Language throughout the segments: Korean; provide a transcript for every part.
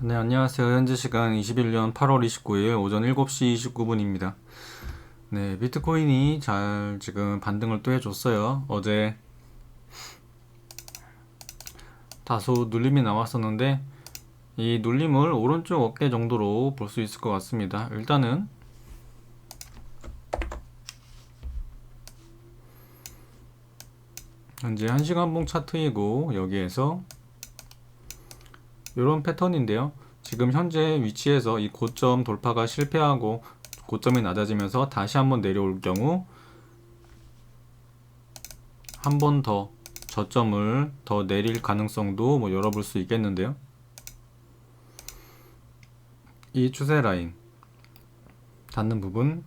네, 안녕하세요. 현재 시간 21년 8월 29일 오전 7시 29분입니다. 네, 비트코인이 잘 지금 반등을 또 해줬어요. 어제 다소 눌림이 나왔었는데 이 눌림을 오른쪽 어깨 정도로 볼 수 있을 것 같습니다. 일단은 현재 1시간봉 차트이고 여기에서 이런 패턴인데요. 지금 현재 위치에서 이 고점 돌파가 실패하고 고점이 낮아지면서 다시 한번 내려올 경우 한 번 더 저점을 더 내릴 가능성도 뭐 열어볼 수 있겠는데요. 이 추세 라인 닿는 부분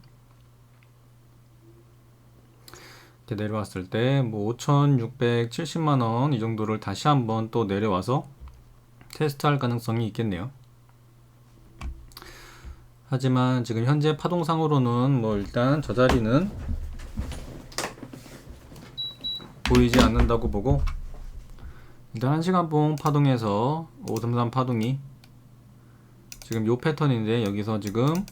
이렇게 내려왔을 때 뭐 5,670만 원 이 정도를 다시 한번 또 내려와서 테스트할 가능성이 있겠네요. 하지만 지금 현재 파동상으로는 뭐 일단 저 자리는 보이지 않는다고 보고 일단 1시간봉 파동에서 533 파동이 지금 요 패턴인데 여기서 지금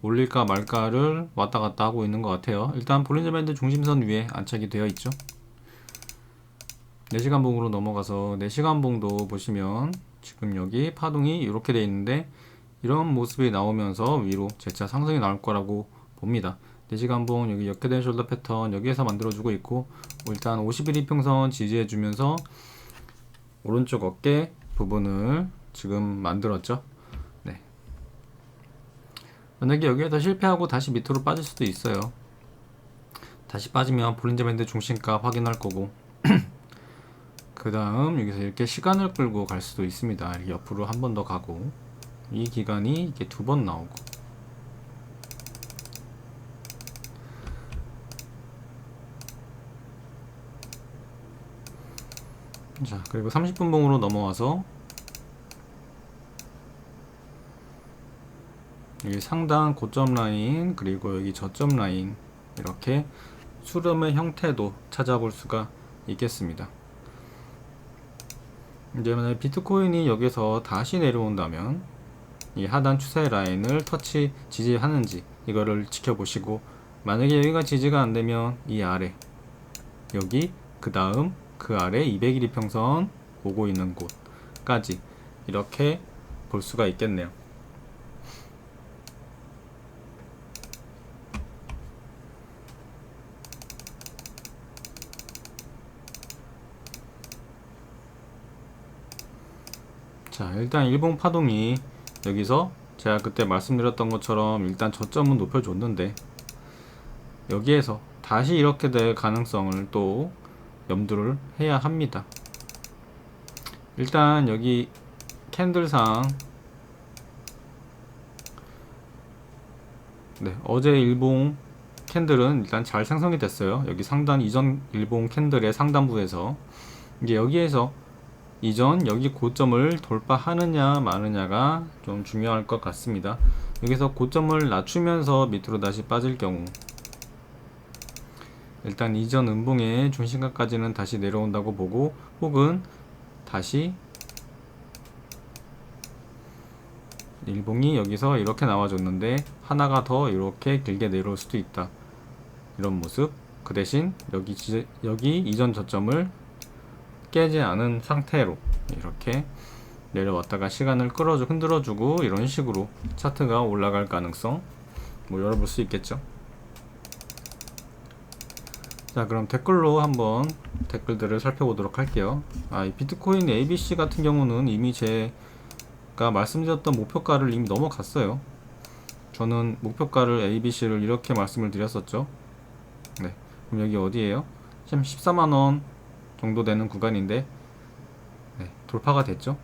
올릴까 말까를 왔다 갔다 하고 있는 것 같아요. 일단 볼린저 밴드 중심선 위에 안착이 되어 있죠. 4시간 봉으로 넘어가서 4시간 봉도 보시면 지금 여기 파동이 이렇게 되어 있는데 이런 모습이 나오면서 위로 재차 상승이 나올 거라고 봅니다. 4시간 봉 여기 역회된 숄더 패턴 여기에서 만들어주고 있고 일단 51 이평선 지지해주면서 오른쪽 어깨 부분을 지금 만들었죠. 네. 만약에 여기에서 실패하고 다시 밑으로 빠질 수도 있어요. 다시 빠지면 볼린저 밴드 중심가 확인할 거고 그 다음 여기서 이렇게 시간을 끌고 갈 수도 있습니다. 옆으로 한 번 더 가고 이 기간이 이렇게 두 번 나오고 자 그리고 30분 봉으로 넘어와서 여기 상단 고점 라인 그리고 여기 저점 라인 이렇게 수렴의 형태도 찾아볼 수가 있겠습니다. 이제 만약 비트코인이 여기서 다시 내려온다면 이 하단 추세 라인을 터치 지지하는지 이거를 지켜보시고 만약에 여기가 지지가 안되면 이 아래 여기 그 다음 그 아래 200일 이평선 오고 있는 곳까지 이렇게 볼 수가 있겠네요. 자 일단 일본 파동이 여기서 제가 그때 말씀드렸던 것처럼 일단 저점은 높여줬는데 여기에서 다시 이렇게 될 가능성을 또 염두를 해야 합니다. 일단 여기 캔들상 네, 어제 일봉 캔들은 일단 잘 생성이 됐어요. 여기 상단 이전 일봉 캔들의 상단부에서. 이제 여기에서 이전 여기 고점을 돌파하느냐 마느냐가 좀 중요할 것 같습니다. 여기서 고점을 낮추면서 밑으로 다시 빠질 경우 일단 이전 음봉의 중심가까지는 다시 내려온다고 보고 혹은 다시 일봉이 여기서 이렇게 나와줬는데 하나가 더 이렇게 길게 내려올 수도 있다. 이런 모습 그 대신 여기 여기 이전 저점을 깨지 않은 상태로 이렇게 내려왔다가 시간을 끌어주 흔들어주고 이런 식으로 차트가 올라갈 가능성 뭐 열어볼 수 있겠죠. 자 그럼 댓글로 한번 댓글들을 살펴보도록 할게요. 아, 이 비트코인 ABC 같은 경우는 이미 제가 말씀드렸던 목표가를 이미 넘어갔어요. 저는 목표가를 ABC를 이렇게 말씀을 드렸었죠. 네. 그럼 여기 어디에요? 지금 14만원 정도 되는 구간인데 네, 돌파가 됐죠.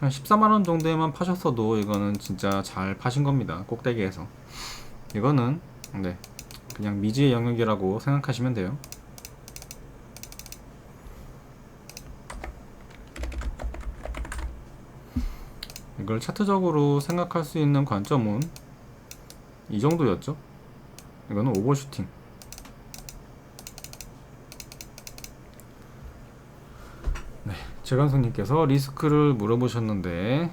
한 14만원 정도에만 파셨어도 이거는 진짜 잘 파신 겁니다. 꼭대기에서. 이거는 네, 그냥 미지의 영역이라고 생각하시면 돼요. 이걸 차트적으로 생각할 수 있는 관점은 이 정도였죠. 이거는 오버슈팅. 재관성님께서 리스크를 물어보셨는데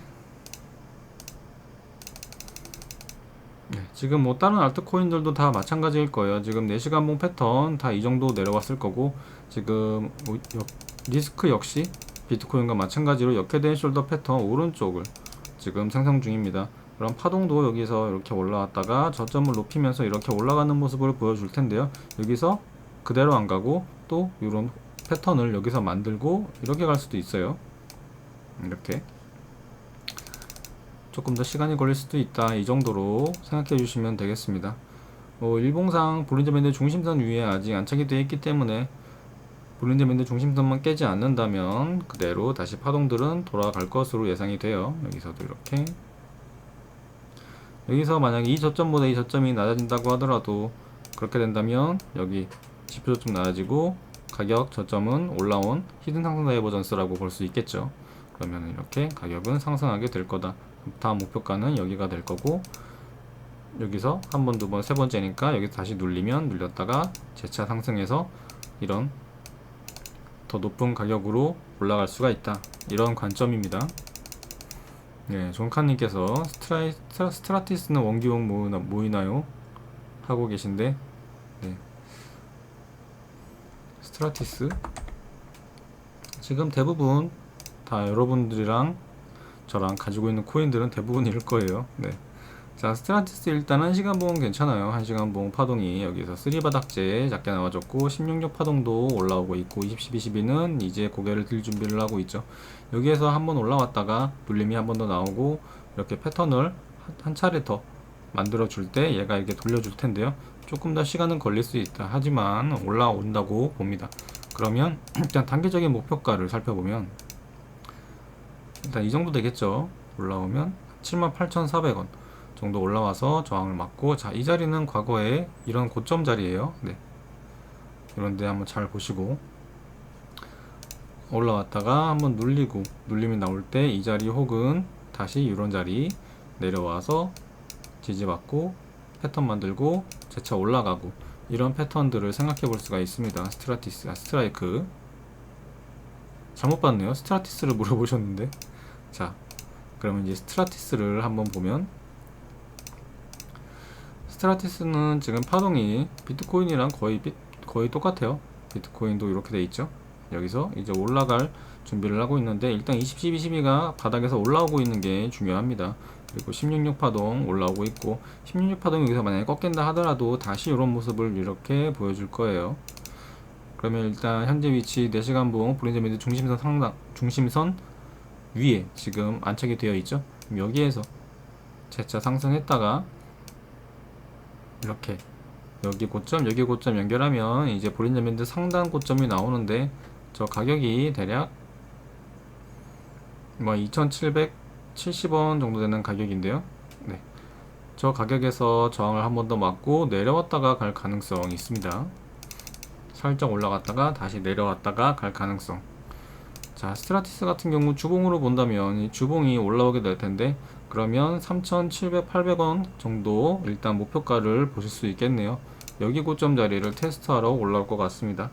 네, 지금 뭐 다른 알트코인들도 다 마찬가지일 거예요. 지금 4시간봉 패턴 다 이 정도 내려왔을 거고 지금 뭐 역- 리스크 역시 비트코인과 마찬가지로 역회된 숄더 패턴 오른쪽을 지금 생성 중입니다. 그럼 파동도 여기서 이렇게 올라왔다가 저점을 높이면서 이렇게 올라가는 모습을 보여줄 텐데요. 여기서 그대로 안 가고 또 이런 패턴을 여기서 만들고 이렇게 갈 수도 있어요. 이렇게 조금 더 시간이 걸릴 수도 있다. 이 정도로 생각해 주시면 되겠습니다. 뭐 일봉상 볼린저 밴드 중심선 위에 아직 안착이 되어 있기 때문에 볼린저 밴드 중심선만 깨지 않는다면 그대로 다시 파동들은 돌아갈 것으로 예상이 돼요. 여기서도 이렇게 여기서 만약에 이 저점보다 이 저점이 낮아진다고 하더라도 그렇게 된다면 여기 지표 저점 낮아지고 가격 저점은 올라온 히든 상승 다이버전스라고 볼 수 있겠죠. 그러면 이렇게 가격은 상승하게 될 거다. 다음 목표가는 여기가 될 거고 여기서 한 번, 두 번, 세 번째니까 여기 다시 눌리면 눌렸다가 재차 상승해서 이런 더 높은 가격으로 올라갈 수가 있다. 이런 관점입니다. 네, 존카님께서 스트라이, 스트라, 스트라티스는 원기용 모이나, 모이나요? 하고 계신데 네. 스트라티스 지금 대부분 다 여러분들이랑 저랑 가지고 있는 코인들은 대부분 일 거예요. 네. 자, 스트라티스 일단 1시간 봉은 괜찮아요. 1시간 봉 파동이 여기서 3바닥재 작게 나와줬고 16력 파동도 올라오고 있고 20, 10, 22는 이제 고개를 들 준비를 하고 있죠. 여기에서 한번 올라왔다가 눌림이 한 번 더 나오고 이렇게 패턴을 한- 한 차례 더 만들어 줄 때 얘가 이렇게 돌려줄 텐데요. 조금 더 시간은 걸릴 수 있다. 하지만 올라온다고 봅니다. 그러면 일단 단계적인 목표가를 살펴보면 일단 이 정도 되겠죠. 올라오면 78,400원 정도 올라와서 저항을 맞고 자, 이 자리는 과거에 이런 고점 자리예요. 네. 이런데 한번 잘 보시고 올라왔다가 한번 눌리고 눌림이 나올 때 이 자리 혹은 다시 이런 자리 내려와서 지지받고 패턴 만들고 재차 올라가고 이런 패턴들을 생각해 볼 수가 있습니다. 스트라티스, 아, 스트라이크 잘못 봤네요. 스트라티스를 물어보셨는데 자 그러면 이제 스트라티스를 한번 보면 스트라티스는 지금 파동이 비트코인이랑 거의 비, 거의 똑같아요. 비트코인도 이렇게 돼 있죠. 여기서 이제 올라갈 준비를 하고 있는데 일단 20, 12, 12가 바닥에서 올라오고 있는 게 중요합니다. 그리고 16육 파동 올라오고 있고 16육 파동이 여기서 만약에 꺾인다 하더라도 다시 이런 모습을 이렇게 보여줄 거예요. 그러면 일단 현재 위치 4시간 봉 브린저 매드 중심선 상당 중심선 위에 지금 안착이 되어 있죠. 여기에서 재차 상승했다가 이렇게 여기 고점 여기 고점 연결하면 이제 브린저 밴드 상단 고점이 나오는데 저 가격이 대략 뭐 2,770원 정도 되는 가격인데요. 네. 저 가격에서 저항을 한 번 더 맞고 내려왔다가 갈 가능성이 있습니다. 살짝 올라갔다가 다시 내려왔다가 갈 가능성. 자, 스트라티스 같은 경우 주봉으로 본다면 이 주봉이 올라오게 될 텐데 그러면 3,700, 800원 정도 일단 목표가를 보실 수 있겠네요. 여기 고점 자리를 테스트하러 올라올 것 같습니다.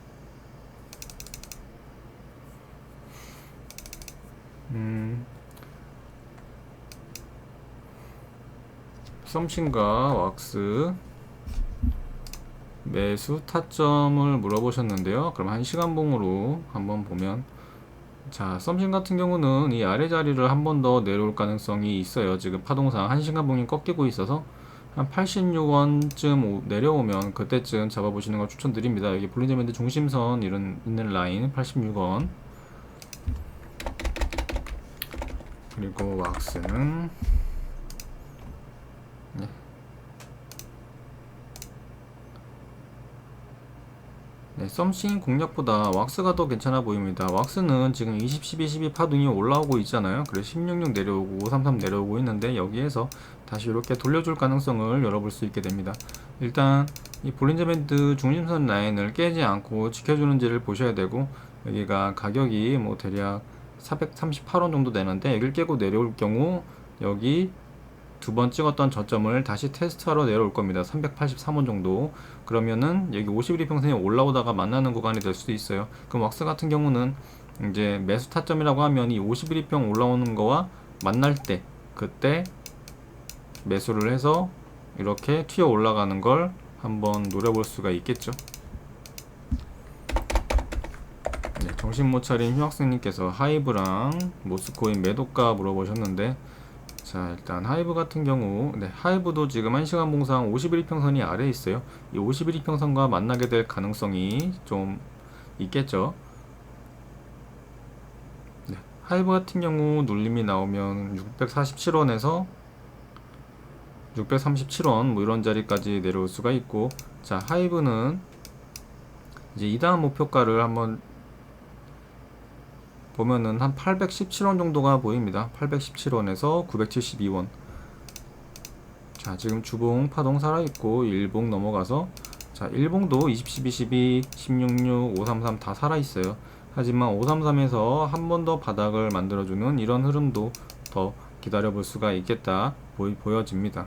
음, 썸신과 왁스 매수 타점을 물어보셨는데요. 그럼 한 시간봉으로 한번 보면 자, 썸신 같은 경우는 이 아래 자리를 한 번 더 내려올 가능성이 있어요. 지금 파동상 1시간봉이 꺾이고 있어서 한 86원쯤 내려오면 그때쯤 잡아보시는 걸 추천드립니다. 여기 볼린저밴드 중심선 이런 있는 라인 86원 그리고 왁스는 네, 썸씽 공략보다 왁스가 더 괜찮아 보입니다. 왁스는 지금 20, 12, 12 파동이 올라오고 있잖아요. 그래서 16, 6 내려오고 533 내려오고 있는데 여기에서 다시 이렇게 돌려줄 가능성을 열어볼 수 있게 됩니다. 일단 이 볼린저 밴드 중심선 라인을 깨지 않고 지켜주는지를 보셔야 되고 여기가 가격이 뭐 대략 438원 정도 되는데 여기를 깨고 내려올 경우 여기 두 번 찍었던 저점을 다시 테스트하러 내려올 겁니다. 383원 정도. 그러면은 여기 51일 평선이 올라오다가 만나는 구간이 될 수도 있어요. 그럼 왁스 같은 경우는 이제 매수 타점이라고 하면 이 51평 올라오는 거와 만날 때 그때 매수를 해서 이렇게 튀어 올라가는 걸 한번 노려볼 수가 있겠죠. 네, 정신 못 차린 휴학생님께서 하이브랑 모스코인 매도가 물어보셨는데 자 일단 하이브 같은 경우 네, 하이브도 지금 1시간 봉상 51평선이 아래에 있어요. 이 51평선과 만나게 될 가능성이 좀 있겠죠? 네, 하이브 같은 경우 눌림이 나오면 647원에서 637원 뭐 이런 자리까지 내려올 수가 있고 자 하이브는 이제 이 다음 목표가를 한번 보면은 한 817원 정도가 보입니다. 817원에서 972원. 자, 지금 주봉 파동 살아있고, 일봉 넘어가서, 자, 일봉도 20, 12, 12, 16, 6, 533 다 살아있어요. 하지만 533에서 한 번 더 바닥을 만들어주는 이런 흐름도 더 기다려볼 수가 있겠다 보이, 보여집니다.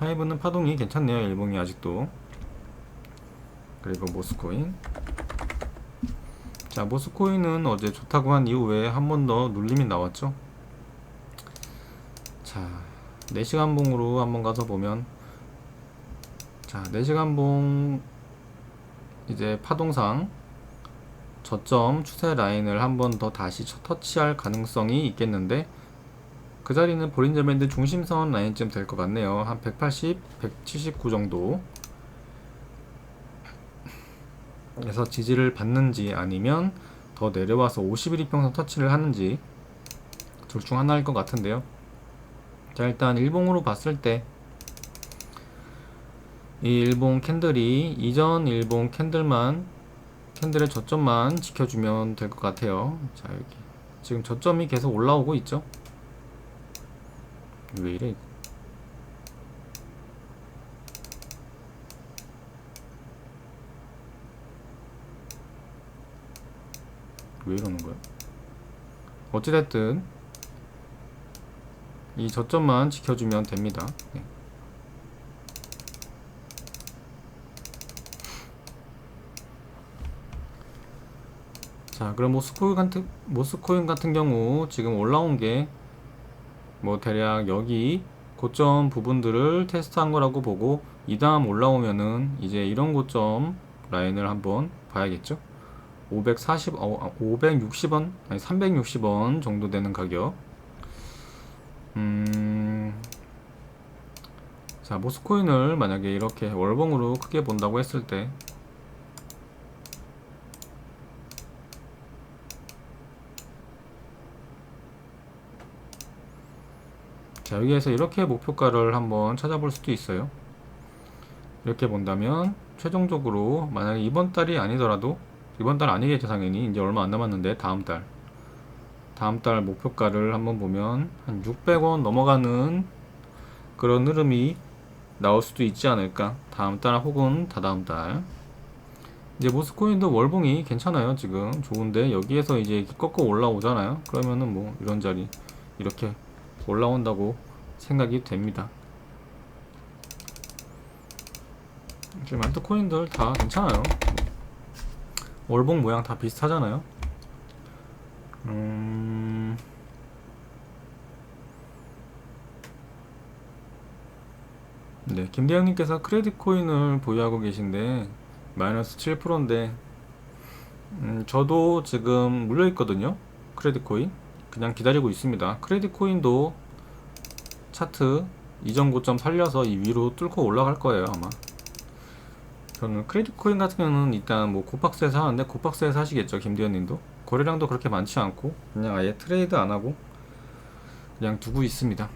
하이브는 파동이 괜찮네요. 일봉이 아직도. 그리고 모스코인. 자 모스코인은 어제 좋다고 한 이후에 한 번 더 눌림이 나왔죠? 자 4시간 봉으로 한번 가서 보면 자 4시간 봉 이제 파동상 저점 추세 라인을 한 번 더 다시 터치할 가능성이 있겠는데 그 자리는 볼린저 밴드 중심선 라인쯤 될 것 같네요. 한 180, 179 정도 에서 지지를 받는지 아니면 더 내려와서 51 이평선 터치를 하는지 둘 중 하나일 것 같은데요. 자 일단 일봉으로 봤을 때 이 일봉 캔들이 이전 일봉 캔들만 캔들의 저점만 지켜주면 될 것 같아요. 자 여기 지금 저점이 계속 올라오고 있죠. 왜 이래? 왜 이러는 거야? 어찌됐든 이 저점만 지켜주면 됩니다. 네. 자, 그럼 모스코인 같은 모스코인 같은 경우 지금 올라온 게 뭐 대략 여기 고점 부분들을 테스트한 거라고 보고 이 다음 올라오면은 이제 이런 고점 라인을 한번 봐야겠죠. 540, 어, 560원, 아니 360원 정도 되는 가격. 음, 자, 모스코인을 만약에 이렇게 월봉으로 크게 본다고 했을 때, 자, 여기에서 이렇게 목표가를 한번 찾아볼 수도 있어요. 이렇게 본다면, 최종적으로, 만약에 이번 달이 아니더라도, 이번 달 아니겠죠 당연히 이제 얼마 안 남았는데 다음 달. 다음 달 목표가를 한번 보면 한 600원 넘어가는 그런 흐름이 나올 수도 있지 않을까. 다음 달 혹은 다다음 달. 이제 모스코인도 월봉이 괜찮아요 지금. 좋은데 여기에서 이제 꺾어 올라오잖아요. 그러면은 뭐 이런 자리 이렇게 올라온다고 생각이 됩니다. 지금 알트코인들 다 괜찮아요 월봉 모양 다 비슷하잖아요. 음... 네, 김대영님께서 크레딧 코인을 보유하고 계신데 마이너스 7%인데 음, 저도 지금 물려 있거든요. 크레딧 코인 그냥 기다리고 있습니다. 크레딧 코인도 차트 이전 고점 살려서 이 위로 뚫고 올라갈 거예요 아마. 저는 크레딧 코인 같은 경우는 일단 뭐 고박스에서 하는데 고박스에서 하시겠죠 김대현님도. 거래량도 그렇게 많지 않고 그냥 아예 트레이드 안 하고 그냥 두고 있습니다.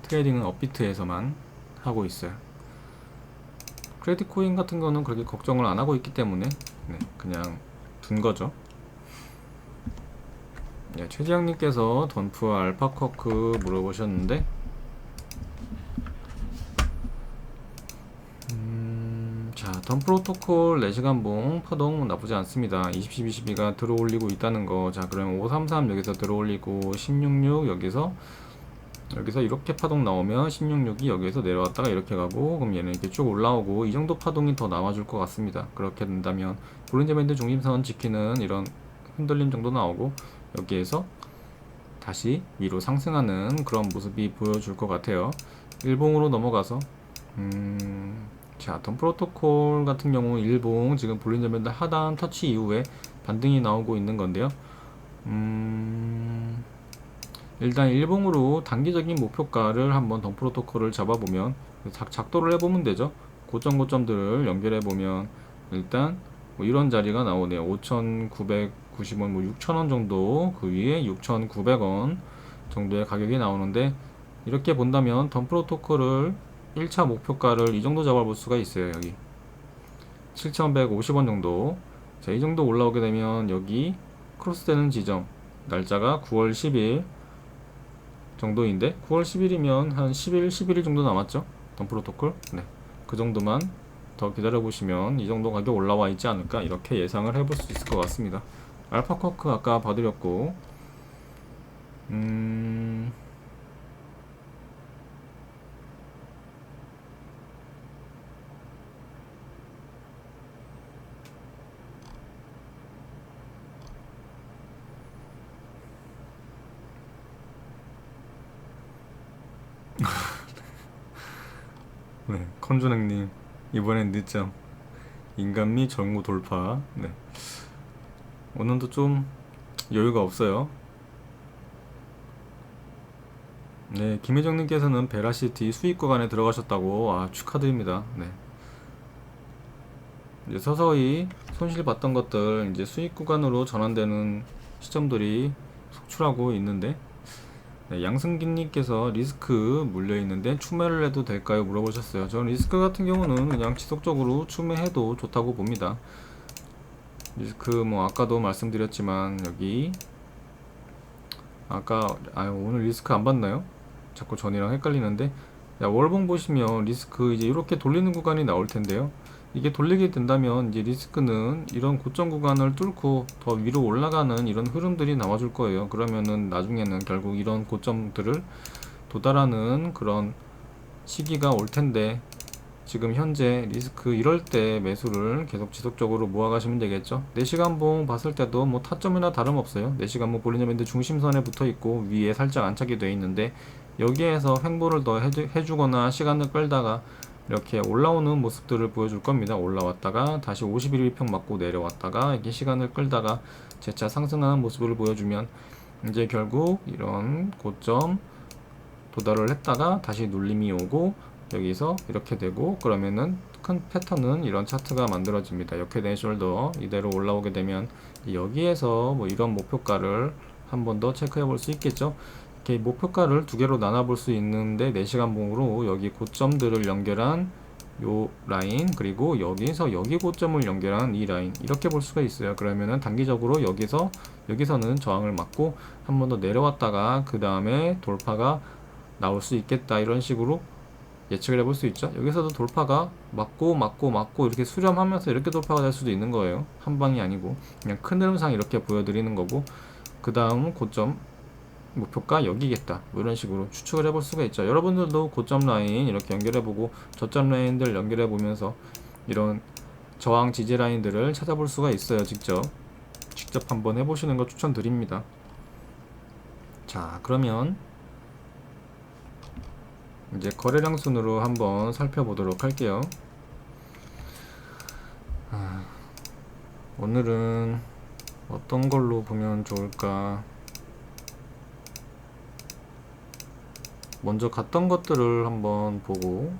트레이딩은 업비트에서만 하고 있어요. 크레딧 코인 같은 거는 그렇게 걱정을 안 하고 있기 때문에 네, 그냥 둔 거죠. 네, 최지영님께서 던프와 알파커크 물어보셨는데 던 프로토콜 4시간봉 파동 나쁘지 않습니다. 20, 22가 들어올리고 있다는 거. 자, 그럼 533 여기서 들어올리고 166 여기서 여기서 이렇게 파동 나오면 166이 여기에서 내려왔다가 이렇게 가고 그럼 얘는 이렇게 쭉 올라오고 이 정도 파동이 더 나와줄 것 같습니다. 그렇게 된다면 볼린저 밴드 중심선 지키는 이런 흔들림 정도 나오고 여기에서 다시 위로 상승하는 그런 모습이 보여줄 것 같아요. 일봉으로 넘어가서 음, 자, 던 프로토콜 같은 경우 일봉 지금 볼린저 밴드 하단 터치 이후에 반등이 나오고 있는 건데요. 음, 일단 일봉으로 단기적인 목표가를 한번 던 프로토콜을 잡아보면 작, 작도를 해보면 되죠. 고점 고점들을 연결해 보면 일단 뭐 이런 자리가 나오네요. 5,990원, 뭐 6,000원 정도 그 위에 6,900원 정도의 가격이 나오는데 이렇게 본다면 던 프로토콜을 1차 목표가를 이 정도 잡아볼 수가 있어요. 여기 7,150원 정도. 자, 이 정도 올라오게 되면 여기 크로스되는 지점 날짜가 9월 10일 정도인데 9월 10일이면 한 10일, 11일 정도 남았죠. 던 프로토콜. 네. 그 정도만 더 기다려 보시면 이 정도 가격 올라와 있지 않을까 이렇게 예상을 해볼 수 있을 것 같습니다. 알파커크 아까 봐드렸고 음... 네, 컨준행님 이번엔 늦잠. 인간미 정우 돌파. 네. 오늘도 좀 여유가 없어요. 네 김혜정님께서는 베라시티 수익 구간에 들어가셨다고 아 축하드립니다. 네. 이제 서서히 손실 봤던 것들 이제 수익 구간으로 전환되는 시점들이 속출하고 있는데 네, 양승기님께서 리스크 물려 있는데 추매를 해도 될까요? 물어보셨어요. 저는 리스크 같은 경우는 그냥 지속적으로 추매해도 좋다고 봅니다. 리스크 뭐 아까도 말씀드렸지만 여기 아까 아 오늘 리스크 안 봤나요? 자꾸 전이랑 헷갈리는데 야 월봉 보시면 리스크 이제 이렇게 돌리는 구간이 나올 텐데요. 이게 돌리게 된다면 이제 리스크는 이런 고점 구간을 뚫고 더 위로 올라가는 이런 흐름들이 나와줄 거예요. 그러면은 나중에는 결국 이런 고점들을 도달하는 그런 시기가 올 텐데 지금 현재 리스크 이럴 때 매수를 계속 지속적으로 모아가시면 되겠죠. 4시간 봉 봤을 때도 뭐 타점이나 다름없어요. 4시간 봉 볼리는 밴드 중심선에 붙어 있고 위에 살짝 안착이 되어 있는데 여기에서 횡보를 더 해주, 해주거나 시간을 끌다가 이렇게 올라오는 모습들을 보여줄 겁니다. 올라왔다가 다시 51일평 맞고 내려왔다가 이렇게 시간을 끌다가 재차 상승하는 모습을 보여주면 이제 결국 이런 고점 도달을 했다가 다시 눌림이 오고 여기서 이렇게 되고 그러면은 큰 패턴은 이런 차트가 만들어집니다. 역회된 숄더 이대로 올라오게 되면 여기에서 뭐 이런 목표가를 한 번 더 체크해 볼 수 있겠죠. 이렇게 목표가를 두 개로 나눠 볼 수 있는데 4시간 봉으로 여기 고점들을 연결한 요 라인 그리고 여기서 여기 고점을 연결한 이 라인 이렇게 볼 수가 있어요. 그러면은 단기적으로 여기서 여기서는 저항을 맞고 한 번 더 내려왔다가 그 다음에 돌파가 나올 수 있겠다 이런 식으로 예측을 해볼 수 있죠. 여기서도 돌파가 맞고 맞고 맞고 이렇게 수렴하면서 이렇게 돌파가 될 수도 있는 거예요. 한 방이 아니고 그냥 큰 흐름상 이렇게 보여드리는 거고 그 다음 고점 목표가 여기겠다. 뭐 이런 식으로 추측을 해볼 수가 있죠. 여러분들도 고점 라인 이렇게 연결해보고 저점 라인들 연결해보면서 이런 저항 지지 라인들을 찾아볼 수가 있어요 직접. 직접 한번 해보시는 거 추천드립니다. 자 그러면 이제 거래량 순으로 한번 살펴보도록 할게요. 아, 오늘은 어떤 걸로 보면 좋을까 먼저 갔던 것들을 한번 보고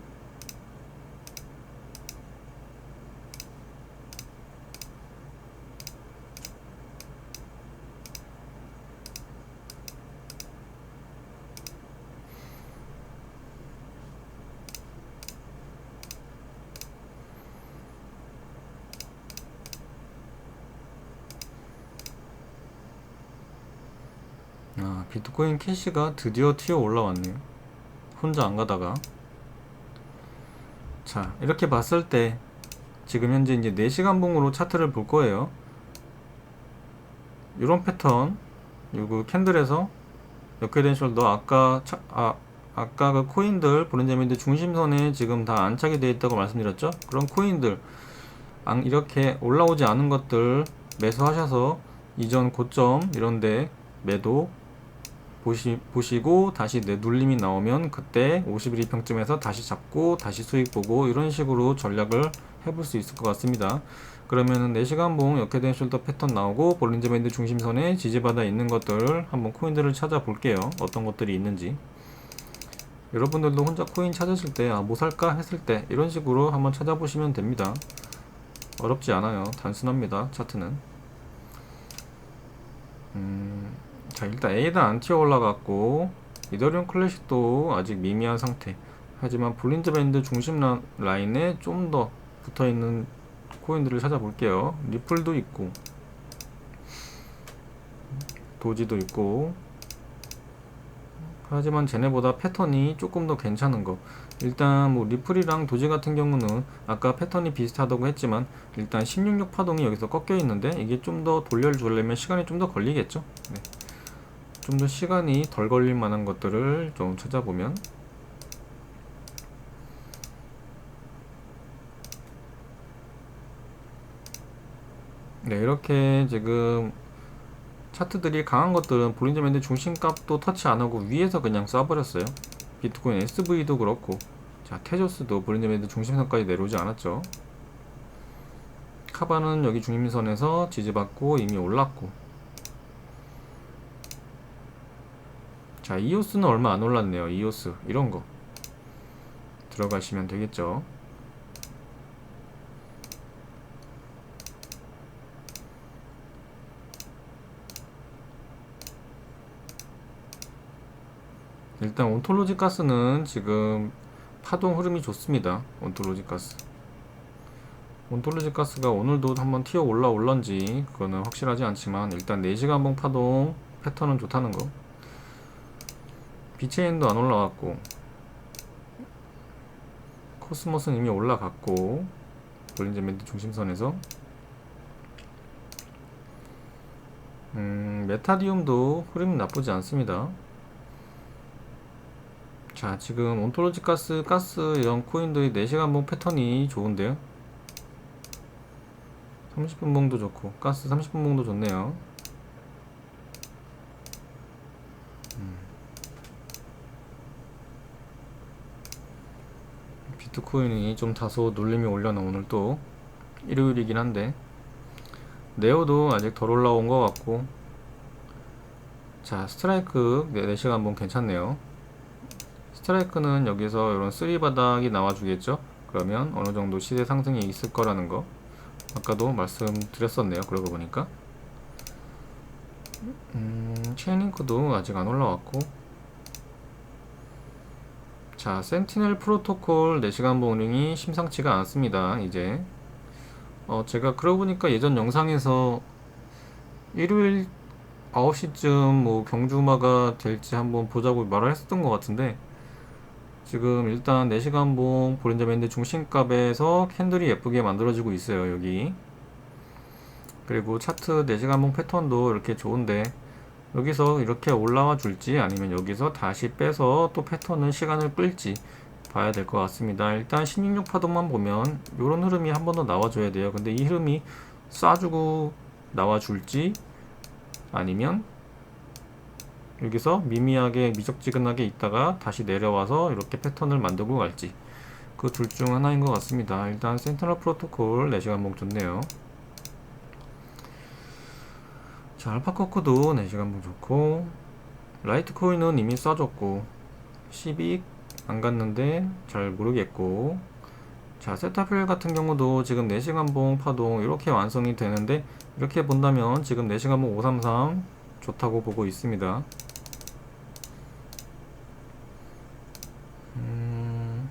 아, 비트코인 캐시가 드디어 튀어 올라왔네요. 혼자 안 가다가. 자 이렇게 봤을 때 지금 현재 이제 4시간 봉으로 차트를 볼 거예요. 이런 패턴 요거 캔들에서 숄더 아까 차, 아 아까 그 코인들 브랜드맨드 중심선에 지금 다 안착이 되어 있다고 말씀드렸죠? 그런 코인들 안- 이렇게 올라오지 않은 것들 매수하셔서 이전 고점 이런데 매도 보시, 보시고 다시 내 눌림이 나오면 그때 51일 평점에서 다시 잡고 다시 수익 보고 이런 식으로 전략을 해볼 수 있을 것 같습니다. 그러면은 4시간 봉 역회된 숄더 패턴 나오고 볼린저 밴드 중심선에 지지받아 있는 것들 한번 코인들을 찾아볼게요. 어떤 것들이 있는지. 여러분들도 혼자 코인 찾으실 때, 아, 뭐 살까 했을 때, 이런 식으로 한번 찾아보시면 됩니다. 어렵지 않아요. 단순합니다. 차트는. 음, 자, 일단 A는 안 튀어 올라갔고, 이더리움 클래식도 아직 미미한 상태. 하지만 볼린저 밴드 중심 라- 라인에 좀 더 붙어 있는 코인들을 찾아볼게요. 리플도 있고, 도지도 있고, 하지만 쟤네보다 패턴이 조금 더 괜찮은 거. 일단 뭐 리플이랑 도지 같은 경우는 아까 패턴이 비슷하다고 했지만 일단 166 파동이 여기서 꺾여 있는데 이게 좀 더 돌려주려면 시간이 좀 더 걸리겠죠. 네. 좀 더 시간이 덜 걸릴 만한 것들을 좀 찾아보면 네 이렇게 지금 차트들이 강한 것들은 볼린저 밴드 중심값도 터치 안 하고 위에서 그냥 쏴버렸어요. 비트코인 SV도 그렇고, 자 테조스도 볼린저 밴드 중심선까지 내려오지 않았죠. 카바는 여기 중심선에서 지지받고 이미 올랐고, 자 이오스는 얼마 안 올랐네요. 이오스 이런 거 들어가시면 되겠죠. 일단 온톨로지 가스는 지금 파동 흐름이 좋습니다. 온톨로지 가스. 온톨로지 가스가 오늘도 한번 튀어 올라 올런지 그거는 확실하지 않지만 일단 4시간 봉 파동 패턴은 좋다는 거. 비체인도 안 올라갔고 코스모스는 이미 올라갔고 볼린저 밴드 중심선에서 음, 메타디움도 흐름이 나쁘지 않습니다. 자, 지금 온톨로지 가스, 가스 이런 코인들이 4시간 봉 패턴이 좋은데요. 30분 봉도 좋고, 가스 30분 봉도 좋네요. 비트코인이 좀 다소 눌림이 올려나 오늘 또 일요일이긴 한데 네오도 아직 덜 올라온 것 같고 자 스트라이크 4시간 봉 괜찮네요. 스트라이크는 여기서 이런 쓰리 바닥이 나와주겠죠? 그러면 어느 정도 시세 상승이 있을 거라는 거 아까도 말씀드렸었네요 그러고 보니까. 음, 체인링크도 아직 안 올라왔고 자 센티넬 프로토콜 4시간 봉링이 심상치가 않습니다 이제. 어, 제가 그러고 보니까 예전 영상에서 일요일 9시쯤 뭐 경주마가 될지 한번 보자고 말을 했었던 것 같은데 지금 일단 4시간 봉 볼린저 밴드 중심값에서 캔들이 예쁘게 만들어지고 있어요 여기. 그리고 차트 4시간 봉 패턴도 이렇게 좋은데 여기서 이렇게 올라와 줄지 아니면 여기서 다시 빼서 또 패턴은 시간을 끌지 봐야 될 것 같습니다 일단 16 파동만 보면 이런 흐름이 한 번 더 나와줘야 돼요 근데 이 흐름이 쏴주고 나와줄지 아니면 여기서 미미하게 미적지근하게 있다가 다시 내려와서 이렇게 패턴을 만들고 갈지 그 둘 중 하나인 것 같습니다. 일단 센트럴 프로토콜 4시간 봉 좋네요. 자 알파커크도 4시간 봉 좋고. 라이트코인은 이미 쏴줬고. 12안 갔는데 잘 모르겠고. 자 세타필 같은 경우도 지금 4시간 봉 파동 이렇게 완성이 되는데 이렇게 본다면 지금 4시간 봉 533 좋다고 보고 있습니다. 음,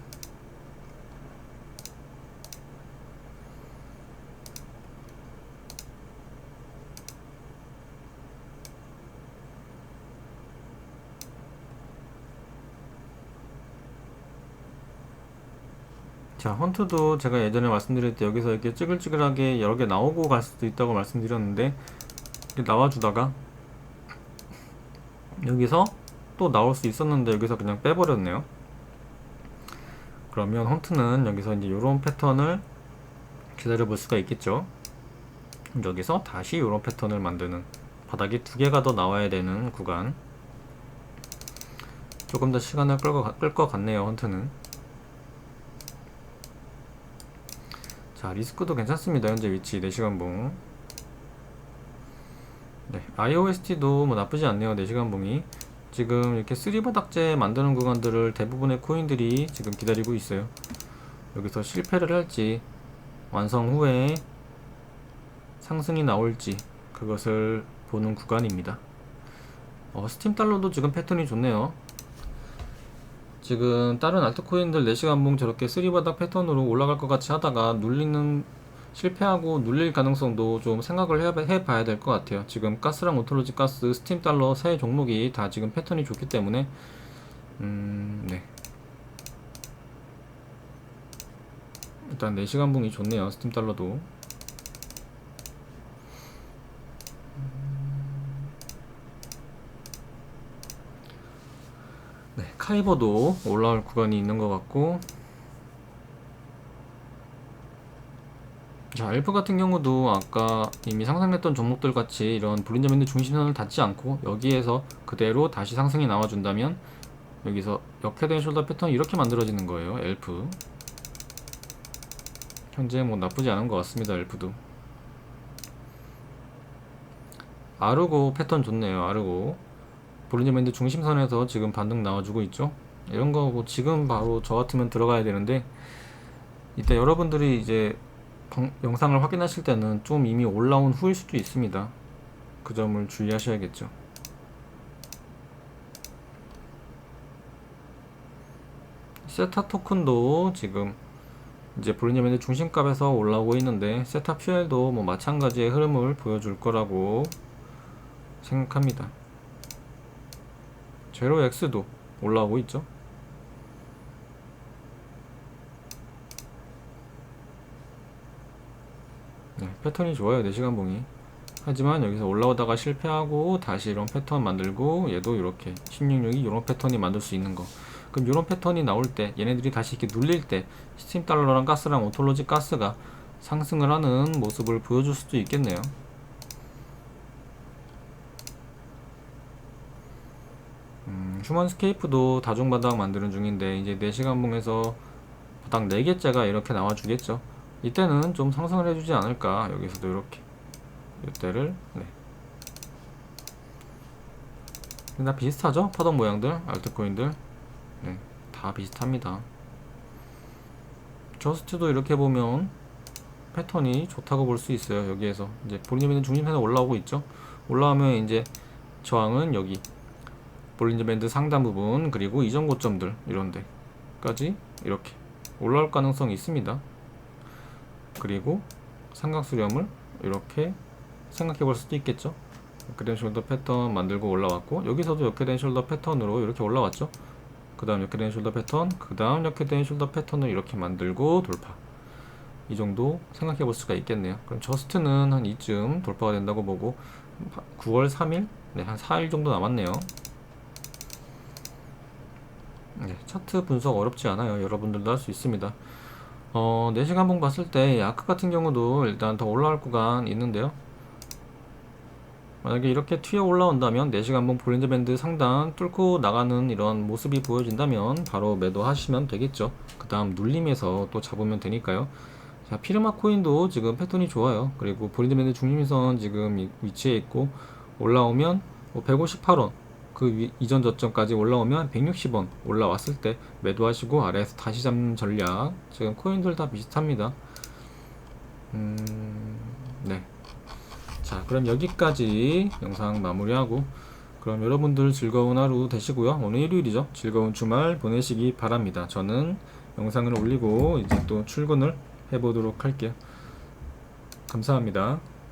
자, 헌트도 제가 예전에 말씀드릴 때 여기서 이렇게 찌글찌글하게 여러 개 나오고 갈 수도 있다고 말씀드렸는데 나와주다가 여기서 또 나올 수 있었는데 여기서 그냥 빼버렸네요. 그러면 헌트는 여기서 이제 이런 패턴을 기다려 볼 수가 있겠죠. 여기서 다시 이런 패턴을 만드는 바닥이 두 개가 더 나와야 되는 구간. 조금 더 시간을 끌 것 같네요, 헌트는. 자, 리스크도 괜찮습니다. 현재 위치 4시간 봉. 네, IOST도 뭐 나쁘지 않네요. 4시간 봉이. 지금 이렇게 3바닥재 만드는 구간들을 대부분의 코인들이 지금 기다리고 있어요. 여기서 실패를 할지, 완성 후에 상승이 나올지, 그것을 보는 구간입니다. 어, 스팀 달러도 지금 패턴이 좋네요. 지금 다른 알트코인들 4시간 봉 저렇게 3바닥 패턴으로 올라갈 것 같이 하다가 눌리는 실패하고 눌릴 가능성도 좀 생각을 해, 해봐야 될 것 같아요. 지금 가스랑 오토로지 가스, 스팀 달러 세 종목이 다 지금 패턴이 좋기 때문에 음, 네. 일단 4시간 봉이 좋네요. 스팀 달러도. 네, 카이버도 올라올 구간이 있는 것 같고 자, 엘프 같은 경우도 아까 이미 상승했던 종목들 같이 이런 볼린저 밴드 중심선을 닿지 않고 여기에서 그대로 다시 상승이 나와준다면 여기서 역회된 숄더 패턴 이렇게 만들어지는 거예요. 엘프 현재 뭐 나쁘지 않은 것 같습니다. 엘프도 아르고 패턴 좋네요. 아르고 볼린저 밴드 중심선에서 지금 반등 나와주고 있죠. 이런 거뭐 지금 바로 저 같으면 들어가야 되는데 이때 여러분들이 이제 방, 영상을 확인하실 때는 좀 이미 올라온 후일 수도 있습니다. 그 점을 주의하셔야겠죠. 세타 토큰도 지금 이제 볼리니엄의 중심값에서 올라오고 있는데 세타 퓨엘도 뭐 마찬가지의 흐름을 보여줄 거라고 생각합니다. 제로 X도 올라오고 있죠. 네, 패턴이 좋아요 4시간 봉이. 하지만 여기서 올라오다가 실패하고 다시 이런 패턴 만들고 얘도 이렇게 166이 이런 패턴이 만들 수 있는 거. 그럼 이런 패턴이 나올 때 얘네들이 다시 이렇게 눌릴 때 스팀 달러랑 가스랑 오톨로지 가스가 상승을 하는 모습을 보여줄 수도 있겠네요 음, 휴먼스케이프도 다중바닥 만드는 중인데 이제 4시간 봉에서 바닥 4개째가 이렇게 나와주겠죠. 이때는 좀 상승을 해주지 않을까 여기서도 이렇게. 이때를 네. 다 비슷하죠? 파동 모양들 알트코인들? 네, 다 비슷합니다. 저스트도 이렇게 보면 패턴이 좋다고 볼 수 있어요 여기에서. 이제 볼린저 밴드 중심선에 올라오고 있죠? 올라오면 이제 저항은 여기 볼린저 밴드 상단 부분 그리고 이전 고점들 이런 데까지 이렇게 올라올 가능성이 있습니다. 그리고 삼각 수렴을 이렇게 생각해 볼 수도 있겠죠. 역회된 숄더 패턴 만들고 올라왔고 여기서도 역회된 숄더 패턴으로 이렇게 올라왔죠. 그 다음 역회된 숄더 패턴 그 다음 역회된 숄더 패턴을 이렇게 만들고 돌파. 이 정도 생각해 볼 수가 있겠네요. 그럼 저스트는 한 이쯤 돌파가 된다고 보고 9월 3일? 네, 한 4일 정도 남았네요 네, 차트 분석 어렵지 않아요 여러분들도 할 수 있습니다 어, 4시간 봉 봤을 때 아크 같은 경우도 일단 더 올라올 구간 있는데요. 만약에 이렇게 튀어 올라온다면 4시간 봉 볼린저 밴드 상단 뚫고 나가는 이런 모습이 보여진다면 바로 매도하시면 되겠죠. 그 다음 눌림에서 또 잡으면 되니까요. 자, 피르마 코인도 지금 패턴이 좋아요. 그리고 볼린저 밴드 중심선 지금 위치에 있고 올라오면 158원 뭐 그 위, 이전 저점까지 올라오면 160원 올라왔을 때 매도하시고 아래에서 다시 잡는 전략. 지금 코인들 다 비슷합니다. 음, 네. 자 그럼 여기까지 영상 마무리하고 그럼 여러분들 즐거운 하루 되시고요. 오늘 일요일이죠. 즐거운 주말 보내시기 바랍니다. 저는 영상을 올리고 이제 또 출근을 해보도록 할게요. 감사합니다